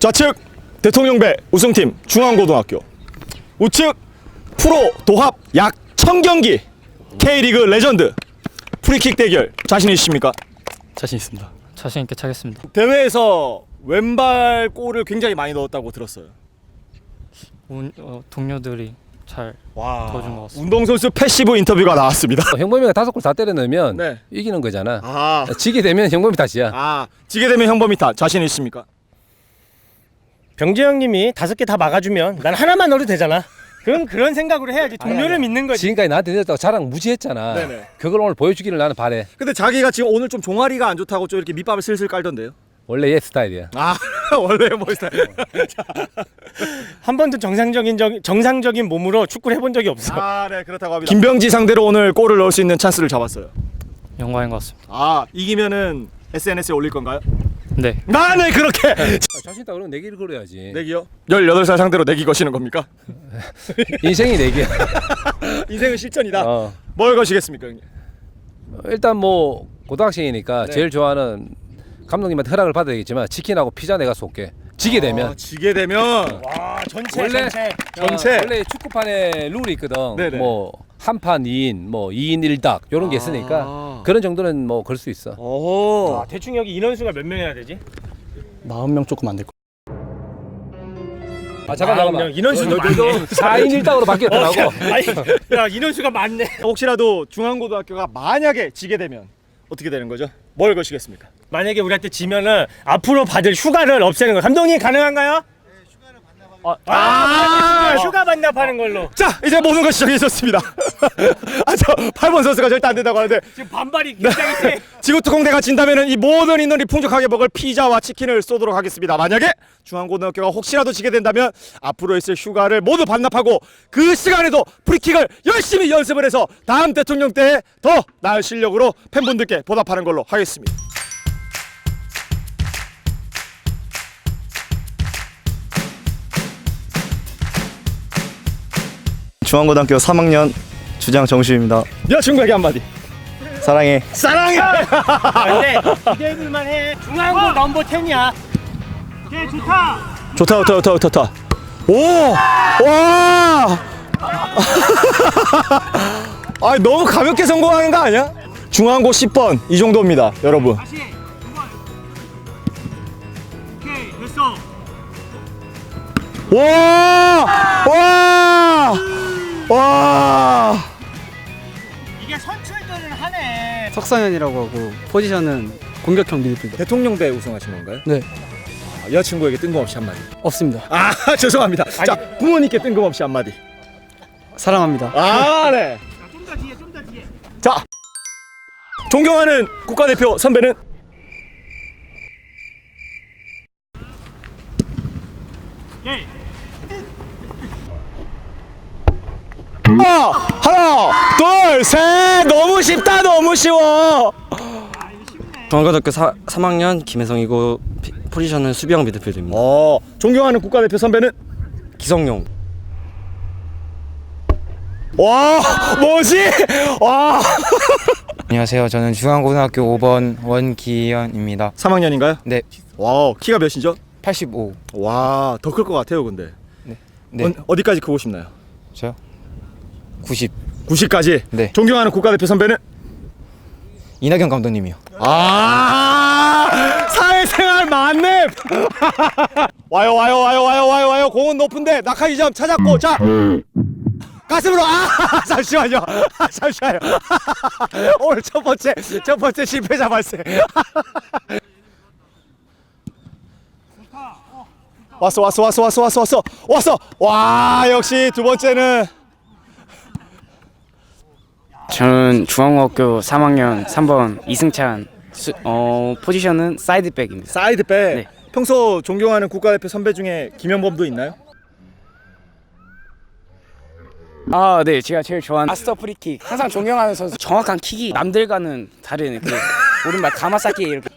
좌측 대통령배 우승팀 중앙고등학교 우측 프로 도합 약 1000경기 K리그 레전드 프리킥 대결 자신 있으십니까? 자신 있습니다. 자신 있게 차겠습니다. 대회에서 왼발 골을 굉장히 많이 넣었다고 들었어요. 운, 어, 동료들이 잘 와, 도와준 것 같습니다. 운동선수 패시브 인터뷰가 나왔습니다. 어, 형범이가 다섯 골 다 때려 넣으면 네. 이기는 거잖아. 아, 지게 되면 형범이 탓이야. 아, 지게 되면 형범이 다 자신 있습니까? 병재 형님이 다섯 개 다 막아주면 난 하나만 넣어도 되잖아. 그런 그런 생각으로 해야지. 동료를 믿는 거지. 지금까지 나한테 늦었다고 자랑 무지했잖아. 네네. 그걸 오늘 보여주기를 나는 바래. 근데 자기가 지금 오늘 좀 종아리가 안 좋다고 좀 이렇게 밑밥을 슬슬 깔던데요. 원래 얘 스타일이야. 아, 원래 뭐 스타일. 한 번도 정상적인 적, 정상적인 몸으로 축구를 해본 적이 없어. 아, 네, 그렇다고 합니다. 김병지 상대로 오늘 골을 넣을 수 있는 찬스를 잡았어요. 영광인 것 같습니다. 아, 이기면은 SNS에 올릴 건가요? 네, 아, 네, 그렇게. 아, 자신 있다 그러면 내기를 걸어야지. 내기요? 18살 상대로 내기 거시는 겁니까? 인생이 내기야. 인생은 실전이다. 어. 뭘 거시겠습니까, 형님? 일단 뭐 고등학생이니까 네. 제일 좋아하는 감독님한테 허락을 받아야겠지만 치킨하고 피자 내가 쏠게. 지게 되면 아, 지게 되면 와 전체 원래- 전체. 전체. 어, 원래 축구판에 룰이 있거든. 네네. 뭐 한판 2인, 뭐 2인 1닭 이런 게 있으니까 아. 그런 정도는 뭐걸수 있어. 오. 아, 대충 여기 인원수가 몇 명이나 되지? 40명 조금 안 될 거. 아 잠깐 아, 잠깐만. 그냥 인원수도 많네. 4인 1닭으로 바뀌었더라고. 아니, 야 인원수가 많네. 혹시라도 중앙고등학교가 만약에 지게 되면 어떻게 되는 거죠? 뭘 거시겠습니까? 만약에 우리한테 지면은 앞으로 받을 휴가를 없애는 거. 감독님 가능한가요? 아, 아, 휴가 반납하는 걸로. 자, 이제 모든 것이 정해졌습니다. 아, 저 8번 선수가 절대 안 된다고 하는데 지금 반발이 굉장히 세. 지구특공대가 진다면은 이 모든 인원이 풍족하게 먹을 피자와 치킨을 쏘도록 하겠습니다. 만약에 중앙고등학교가 혹시라도 지게 된다면 앞으로 있을 휴가를 모두 반납하고 그 시간에도 프리킥을 열심히 연습을 해서 다음 대통령 때에 더 나은 실력으로 팬분들께 보답하는 걸로 하겠습니다. 중앙고등학교 3학년 주장 정수입니다. 여친구에게 한마디. 사랑해. 사랑해. 근데 기대해볼만 해. 중앙고 넘버 10이야. 네, 좋다. 좋다 좋다 좋다 좋다 좋다. 오! 와! 아 너무 가볍게 성공하는 거 아니야? 중앙고 10번 이 정도입니다, 여러분. 오케이, 됐어. 와! 와! 와! 이게 선출들은 하네. 석상현이라고 하고 포지션은 공격형 미드필더. 대통령대 우승하신 건가요? 네, 아, 여자친구에게 뜬금없이 한마디. 없습니다. 아 죄송합니다. 자 부모님께 뜬금없이 한마디. 사랑합니다. 아 네. 좀 더 뒤에, 좀 더 뒤에. 자 존경하는 국가대표 선배는 예. 하나, 하나, 둘, 셋. 너무 쉽다, 너무 쉬워. 중앙고등학교 4, 3학년 김혜성이고 피- 포지션은 수비형 미드필더입니다. 어, 존경하는 국가대표 선배는 기성용. 와, 뭐지? 와, 안녕하세요. 저는 중앙고등학교 5번 원기현입니다. 3학년인가요? 네, 와, 키가 몇이죠? 85. 와, 더 클 것 같아요, 근데. 네, 어, 어디까지 크고 싶나요? 저요? 90. 90까지. 네. 존경하는 국가대표 선배는 이낙연 감독님이요. 아, 사회생활 많네. 와요, 와요, 와요, 와요, 와요, 와요. 공은 높은데 낙하기 점 찾았고, 자. 가슴으로 아 잠시만요 아, 잠시만요 오늘 첫 번째 첫 번째 실패자 발생 왔어 왔어 왔어 왔어 왔어 왔어 왔어 와 역시 두 번째는 저는 중앙고등학교 3학년 3번 이승찬 수, 어, 포지션은 사이드백입니다. 사이드백 네. 평소 존경하는 국가대표 선배 중에 김현범도 있나요? 아, 네. 제가 제일 좋아하는 마스터 프리킥. 항상 존경하는 선수. 정확한 킥이 남들과는 다른 그 오른발 가마사키 이렇게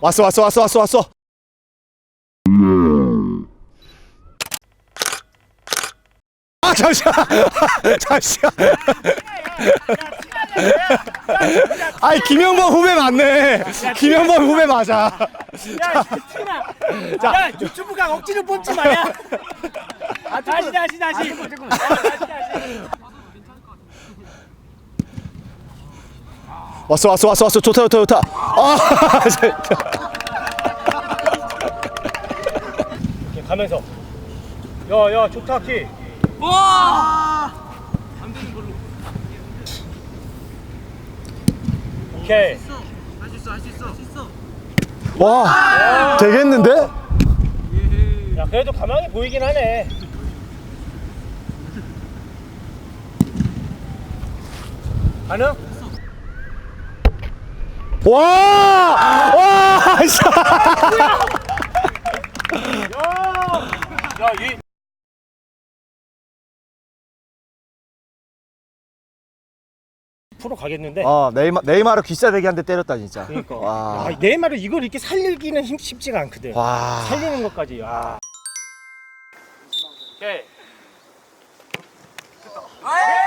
왔어 왔어 왔어 왔어 왔어 아 잠시만 잠시만 아이 김영범 후배 맞네. 김영범 후배 맞아. 야 야. 유튜브가 억지로 뽑지 마야. 아 다시 다시 다시. 아, 다시 다시. 왔어 왔어 왔어 왔어. 좋다 좋다 좋다. 아 이렇게 가면서. 야 야 좋다 키 와! 안 되는 걸로. 오케이. 할 수 있어, 할 수 있어, 할 수 있어. 와 되겠는데? 야 그래도 가만히 보이긴 하네. 가능? 와! 와! 야, 야, 100% 가겠는데. 어 네이마 네이마르 귀싸대기 한 대 때렸다 진짜. 그니까. 와. 아, 네이마르 이걸 이렇게 살리기는 힘- 쉽지가 않거든. 와. 살리는 것까지. 와. 오케이. 아, 예!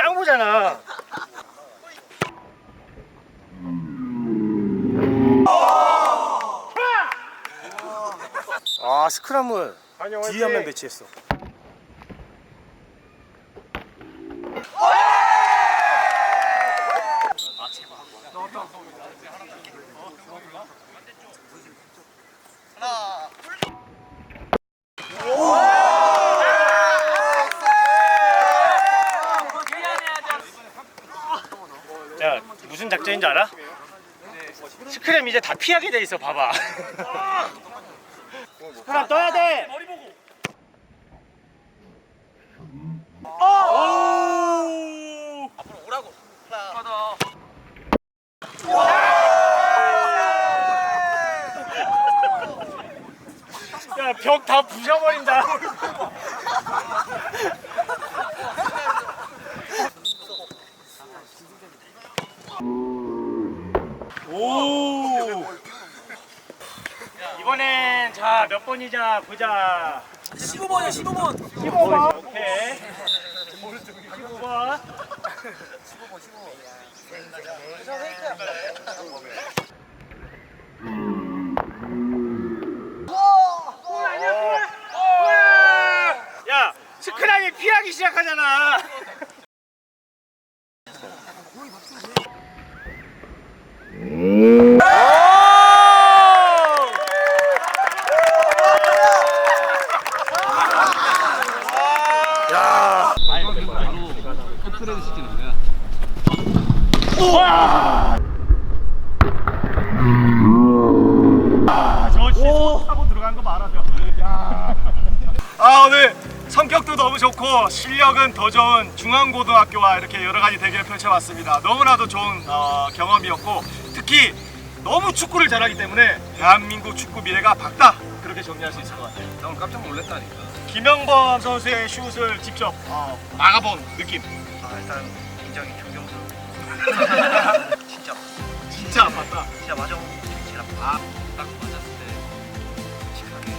짱 보잖아. 아 스크럼을 뒤에 한 명 배치했어. 야 작전인지 알아? 스크램 이제 다 피하게 돼 있어 봐봐. 스크램 떠야 돼. 머리 보고. 앞으로 오라고. 야, 벽 다 부셔버린다. 오. 이번엔 자 몇 번이자 보자. 15번이야 15번. 15번. 오케이. 15번. 야 스크람이 피하기 시작하잖아. 저 진짜 타고 들어간 거 말 아 오늘 성격도 너무 좋고 실력은 더 좋은 중앙고등학교와 이렇게 여러 가지 대결을 펼쳐봤습니다. 너무나도 좋은 어, 경험이었고 특히 너무 축구를 잘하기 때문에 대한민국 축구 미래가 밝다 그렇게 정리할 수 있을 것 같아요. 나 오늘 깜짝 놀랐다니까. 김영범 선수의 슛을 직접 어, 막아본 느낌. 아, 일단 굉장히 존경스러워. 진짜 진짜 아팠다. 진짜 맞아. 제가 딱 맞았을 때 칙하게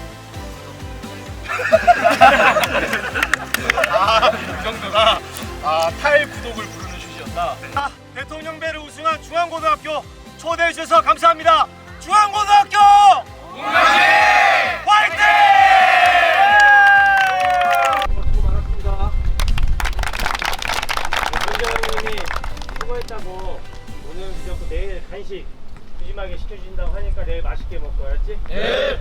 아, 그 정도가 아, 탈 구독을 부르는 슛이었다. 아, 대통령배를 우승한 중앙고등학교 초대해 주셔서 감사합니다. 중앙고등학교 화이팅! 수고 많았습니다. 원장님이 수고했다고 오늘 무조건 내일 간식 푸짐하게 시켜주신다고 하니까 내일 맛있게 먹고 알았지? 네.